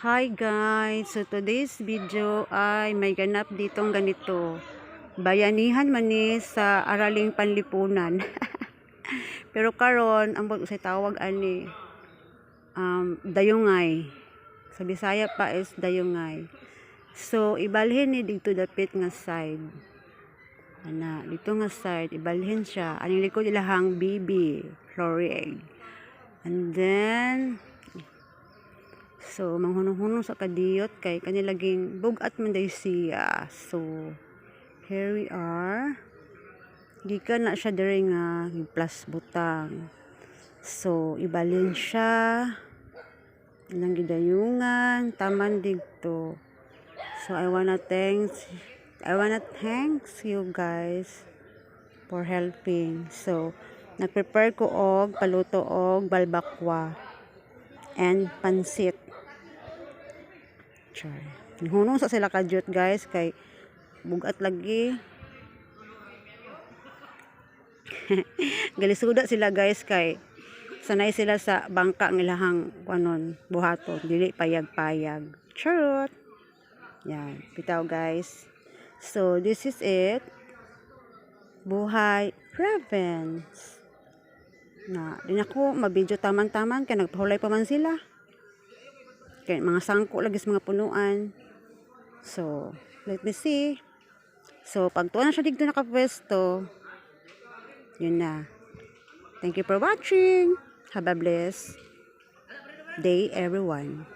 Hi guys! So today's video ay may ganap ditong ganito. Bayanihan man ni sa Araling Panlipunan. Pero karon ang bag usay tawag ani um, dayungay. Sa Bisaya pa is dayungay. So ibalhin ni dito dapit nga side. Ana, dito nga side ibalhin siya. Aning likod ilahang BB, Florieg. And then So, manghunong-hunong sa kadiyot kay kanilaging bugat man day siya. So, here we are. Gikan na siya diri nga plus butang. So, ibalin siya. Ilang gidayungan, taman digto. So, I wanna thanks I wanna thanks you guys for helping. So, nag-prepare ko og paluto og balbakwa and pansit. Char. Hunong sa sila kadyot guys kay bugat lagi. Galisuda sila guys kay sanay sila sa bangka ng ilahang kanon buhaton dili payag-payag. Charot. Yan, bitaw guys. So this is it. Buhay province. Na, din ako mabidyo taman-taman kay nagpahulay pa man sila. Kaya mga sangko lagi sa mga punuan. So, let me see. So, pag tuwa na siya dito nakapwesto, yun na. Thank you for watching. Have a blessed day, everyone.